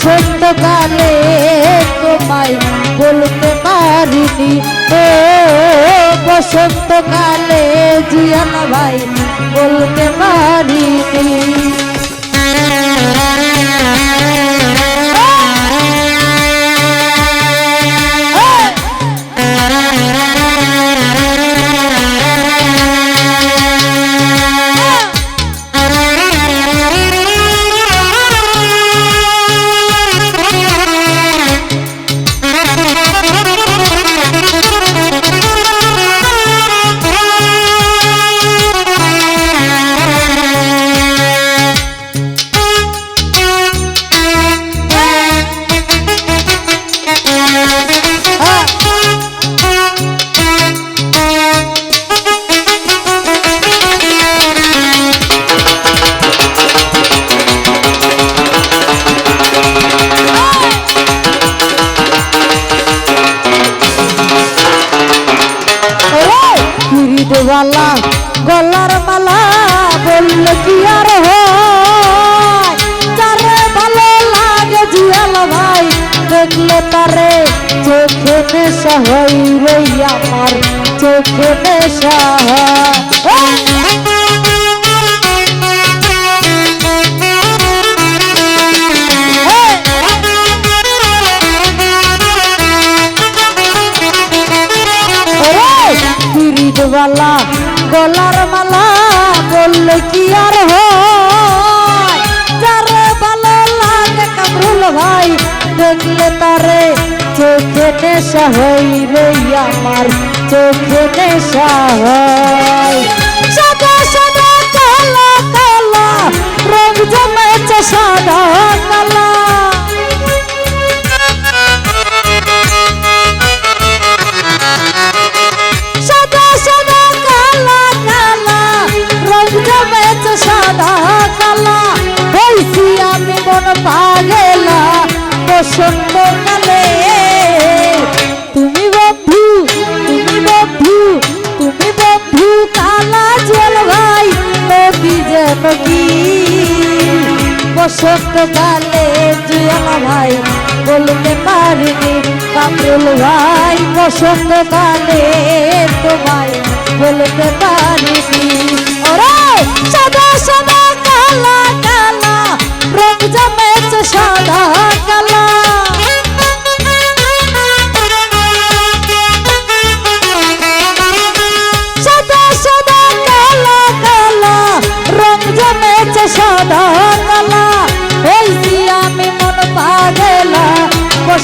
বসন্তকালে তোমায় বলতে পারিনি। ও বসন্তকালে জিয়ান ভাই বলতে পারিনি। গলার মালা বললে, কি আর যারে ভালো লাগে জিয়াল ভাই। দেখলে তারে চোখে নেশা হই রে আমার, চোখে নেশা পিরিতওয়ালা গলার মালা বললে কি আর হয়? যারে লাগে কামরুল ভাই, দেখলে তারে চোখে নেশা হই রে আমার, চোখে নেশা হয়। বসন্ত কালে তুমি বন্ধু তুমি বন্ধু তুমি বন্ধু, কালা জল ভাই, নদী যেন কি? কালে জুয়াল ভাই, বলতে পারিনি ভাই কালে তোমায় বলতে পারিনি।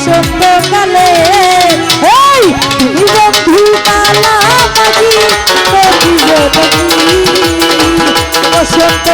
বসন্ত কালে এই তুমি বন্ধু বসন্ত